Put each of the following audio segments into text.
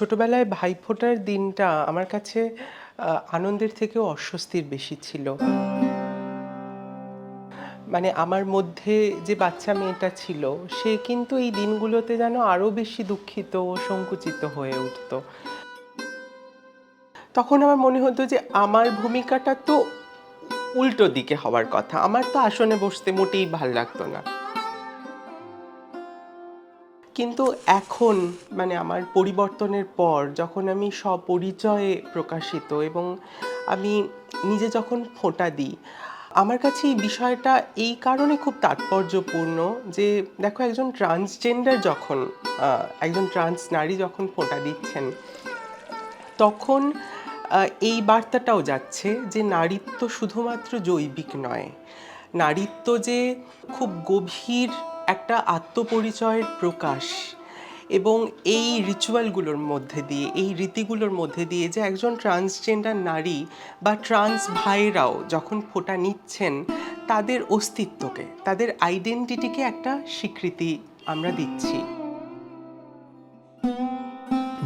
ছোটবেলায় ভাইফোঁটার দিনটা আমার কাছে আনন্দের থেকেও অস্বস্তির বেশি ছিল। মানে আমার মধ্যে যে বাচ্চা মেয়েটা ছিল, সে কিন্তু এই দিনগুলোতে যেন আরও বেশি দুঃখিত ও সংকুচিত হয়ে উঠতো। তখন আমার মনে হতো যে আমার ভূমিকাটা তো উল্টো দিকে হওয়ার কথা। আমার তো আসনে বসতে মোটেই ভালো লাগতো না। কিন্তু এখন মানে আমার পরিবর্তনের পর, যখন আমি স্বপরিচয়ে প্রকাশিত এবং আমি নিজে যখন ফোঁটা দিই, আমার কাছে এই বিষয়টা এই কারণে খুব তাৎপর্যপূর্ণ যে, দেখো একজন ট্রান্সজেন্ডার যখন একজন ট্রান্স নারী যখন ফোঁটা দিচ্ছেন, তখন এই বার্তাটাও যাচ্ছে যে, নারীত্ব শুধুমাত্র জৈবিক নয়। নারীত্ব যে খুব গভীর একটা আত্মপরিচয়ের প্রকাশ এবং এই রিচুয়ালগুলোর মধ্যে দিয়ে, এই রীতিগুলোর মধ্যে দিয়ে যে একজন ট্রান্সজেন্ডার নারী বা ট্রান্স ভাইরাও যখন ফোঁটা নিচ্ছেন, তাদের অস্তিত্বকে, তাদের আইডেন্টিটিকে একটা স্বীকৃতি আমরা দিচ্ছি।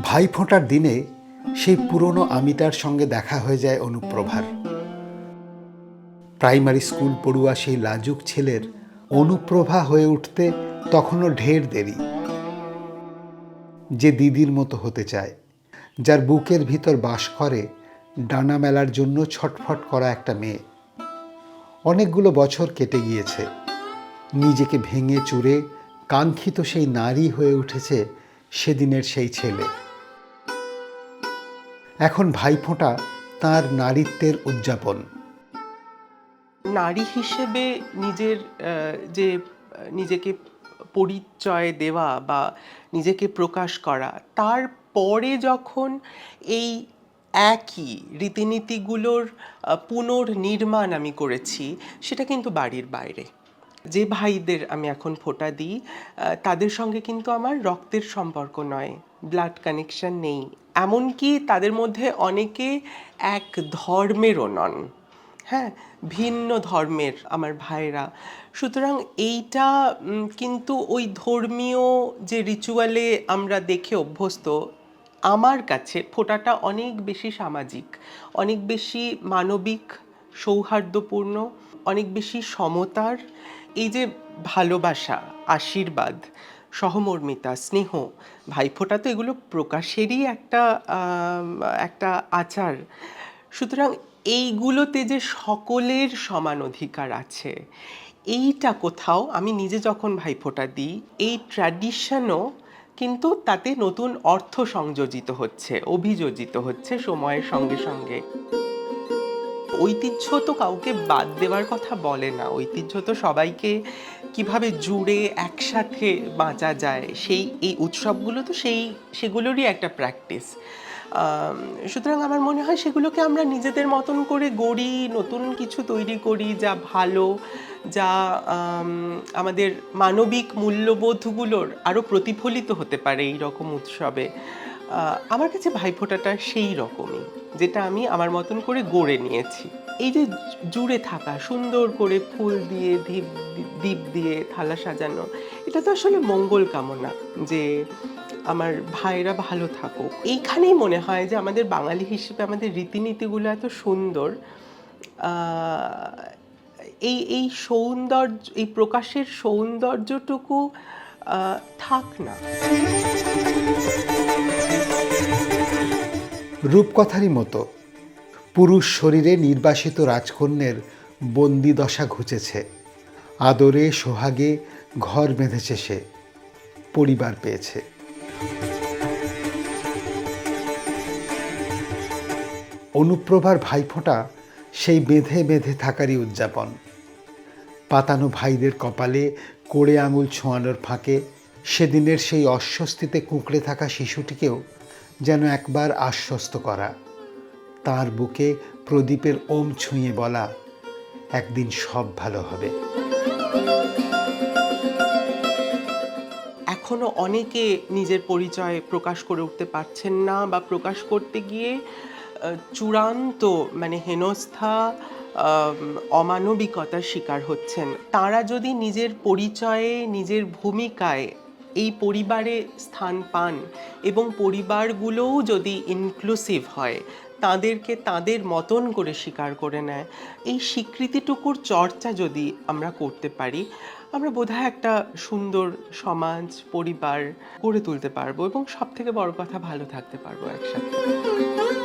ভাইফোঁটার দিনে সেই পুরনো আমিটার সঙ্গে দেখা হয়ে যায় অনুপ্রভার। প্রাইমারি স্কুল পড়ুয়া সেই লাজুক ছেলের অনুপ্রভা হয়ে উঠতে তখনও ঢের দেরি। যে দিদির মতো হতে চায়, যার বুকের ভিতর বাস করে ডানা মেলার জন্য ছটফট করা একটা মেয়ে। অনেকগুলো বছর কেটে গিয়েছে। নিজেকে ভেঙে চুরে কাঙ্ক্ষিত সেই নারী হয়ে উঠেছে সেদিনের সেই ছেলে। এখন ভাইফোঁটা তার নারীত্বের উদযাপন। নারী হিসেবে নিজের যে, নিজেকে পরিচয় দেওয়া বা নিজেকে প্রকাশ করা তারপরে যখন এই একই রীতিনীতিগুলোর পুনর্নির্মাণ আমি করেছি, সেটা কিন্তু বাড়ির বাইরে। যে ভাইদের আমি এখন ফোঁটা দিই তাদের সঙ্গে কিন্তু আমার রক্তের সম্পর্ক নয় ব্লাড কানেকশন নেই। এমনকি তাদের মধ্যে অনেকে এক ধর্মেরও নন। হ্যাঁ ভিন্ন ধর্মের আমার ভাইরা সুতরাং এইটা কিন্তু ওই ধর্মীয় যে রিচুয়ালে আমরা দেখে অভ্যস্ত, আমার কাছে ফোঁটাটা অনেক বেশি সামাজিক, অনেক বেশি মানবিক, সৌহার্দ্যপূর্ণ, অনেক বেশি সমতার। এই যে ভালোবাসা, আশীর্বাদ, সহমর্মিতা, স্নেহ, ভাইফোঁটা তো এগুলো প্রকাশেরই একটা একটা আচার। সুতরাং এইগুলোতে যে সকলের সমান অধিকার আছে, এইটা কোথাও আমি নিজে যখন ভাইফোঁটা দিই, এই ট্র্যাডিশনও কিন্তু তাতে নতুন অর্থ সংযোজিত হচ্ছে, অভিযোজিত হচ্ছে সময়ের সঙ্গে সঙ্গে। ঐতিহ্য তো কাউকে বাদ দেওয়ার কথা বলে না, ঐতিহ্য তো সবাইকে কীভাবে জুড়ে একসাথে বাঁচা যায়, সেই, এই উৎসবগুলো তো সেই, সেগুলোরই একটা প্র্যাকটিস সুতরাং আমার মনে হয় সেগুলোকে আমরা নিজেদের মতন করে গড়ি, নতুন কিছু তৈরি করি যা ভালো, যা আমাদের মানবিক মূল্যবোধগুলোর আরও প্রতিফলিত হতে পারে এই রকম উৎসবে। আমার কাছে ভাইফোঁটাটা সেই রকমই, যেটা আমি আমার মতন করে গড়ে নিয়েছি। এই যে জুড়ে থাকা, সুন্দর করে ফুল দিয়ে দ্বীপ দ্বীপ দিয়ে, থালা সাজানো, এটা তো আসলে মঙ্গল কামনা যে আমার ভাইরা ভালো থাকুক। এইখানেই মনে হয় যে আমাদের বাঙালি হিসেবে আমাদের রীতিনীতিগুলো এত সুন্দর। এই এই সৌন্দর্য, এই প্রকাশের সৌন্দর্যটুকু থাক না। রূপকথারই মতো পুরুষ শরীরে নির্বাসিত রাজকন্যের বন্দি দশা ঘুচেছে। আদরে সোহাগে ঘর বেঁধেছে সে, পরিবার পেয়েছে। অনুপ্রভার ভাইফোঁটা সেই বেঁধে বেঁধে থাকারই উদযাপন। পাতানো ভাইদের কপালে কোড়ে আঙুল ছোঁয়ানোর ফাঁকে সেদিনের সেই অস্বস্তিতে কুঁকড়ে থাকা শিশুটিকেও যেন একবার আশ্বস্ত করা, তার বুকে প্রদীপের ওম ছুঁয়ে বলা, একদিন সব ভালো হবে। এখনও অনেকে নিজের পরিচয় প্রকাশ করে উঠতে পারছেন না বা প্রকাশ করতে গিয়ে চূড়ান্ত মানে হেনস্থা অমানবিকতার শিকার হচ্ছেন। তারা যদি নিজের পরিচয়ে, নিজের ভূমিকায় এই পরিবারে স্থান পান এবং পরিবারগুলোও যদি ইনক্লুসিভ হয় তাদেরকে তাদের মতন করে স্বীকার করে নেয়। এই স্বীকৃতিটুকুর চর্চা যদি আমরা করতে পারি, আমরা বোধহয় একটা সুন্দর সমাজ, পরিবার গড়ে তুলতে পারব এবং সব থেকে বড় কথা ভালো থাকতে পারব একসাথে।